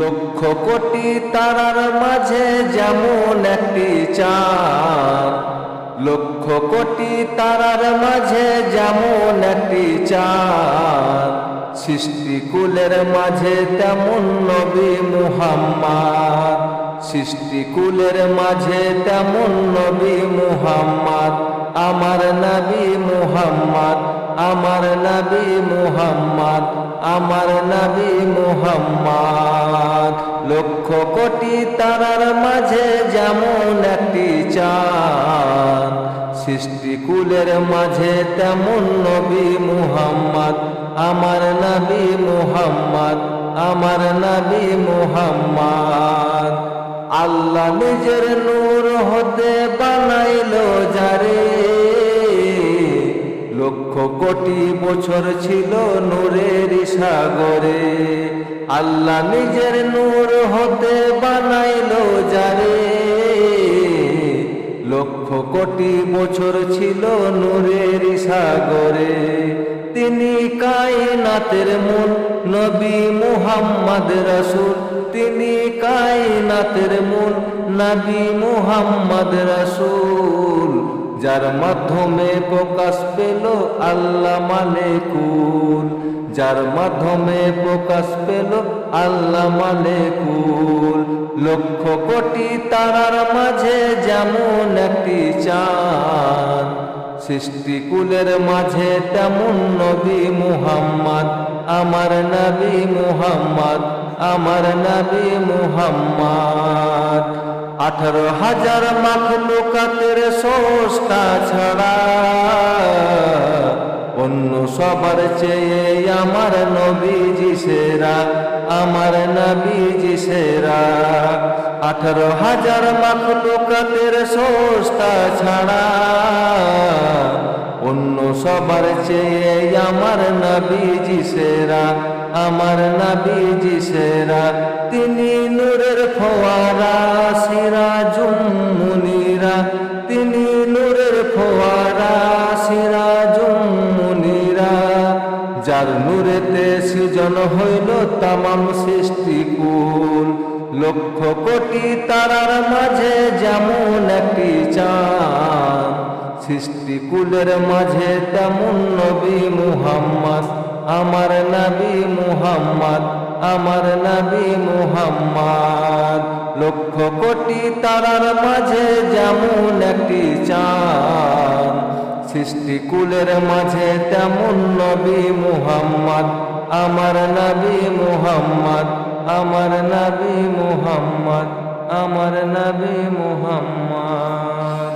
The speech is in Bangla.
লক্ষ কোটি তারার মাঝে যেমন একটি চাঁদ। লক্ষ কোটি তারার মাঝে যেমন একটি চাঁদ। সৃষ্টিকুলের মাঝে তেমন নবী মুহাম্মদ। সৃষ্টিকুলের মাঝে তেমন নবী মুহাম্মদ। আমার নবী মুহাম্মদ, আমার নবী মুহাম্মদ, আমার নবী মুহাম্মদ। কোটি তারার মাঝে যেমন একটি চাঁদ। সৃষ্টিকুলের মাঝে তেমন নবী মুহাম্মদ। আমার নবী মুহাম্মদ, আমার নবী মুহাম্মদ। আল্লাহ নিজের নূর হতে বানাইলো যারে। লক্ষ কোটি বছর ছিল নূরের সাগরে। আল্লাহ নিজের নূর হতে বানাইল যারে লক্ষ কোটি বছর ছিল নূরের সাগরে। তিনি কায়নাতের মূল নবী মুহাম্মদ রসুল। তিনি কায়নাতের মূল নবী মুহাম্মদ রসুল। যার মাধ্যমে প্রকাশ পেল আল্লাহ মালেকুল। যার মাধ্যমে প্রকাশ পেল আল্লাহ মালেকুল। লক্ষ কোটি তারার মাঝে যেমন একটি চাঁদ সৃষ্টিকুলের মাঝে তেমন নবী মুহাম্মদ। আমার নবী মুহাম্মদ, আমার নবী মুহাম্মদ। আঠারো হাজার মাখলুকাতের সোষ্টা ছাড়া অন্য সবার চেয়ে আমার নবীজি সেরা, আমার নবীজি সেরা। আঠারো হাজার মাখলুকাতের সোষ্টা ছাড়া অন্য সবার চেয়ে আমার নবীজি সেরা, আমার নবীজি সেরা। তিনি নূরের ফোয়ারা, সিরাজুম মুনিরা। তিনি নূরের ফোয়ারা সিরাজুম নূরেতে সৃজন হইল তামাম সৃষ্টিকুল। লক্ষ কোটি তারার মাঝে যেমন একটি চাঁদ, সৃষ্টিকুলের মাঝে তেমন নবী মুহাম্মদ। আমার নবী মুহাম্মদ, আমার নবী মুহাম্মদ। লক্ষ কোটি তারার মাঝে যেমন একটি চাঁদ সৃষ্টিকুলের মাঝে তেমন নবী মুহাম্মদ আমার নবী মুহাম্মদ আমার নবী মুহাম্মদ আমার নবী মুহাম্মদ।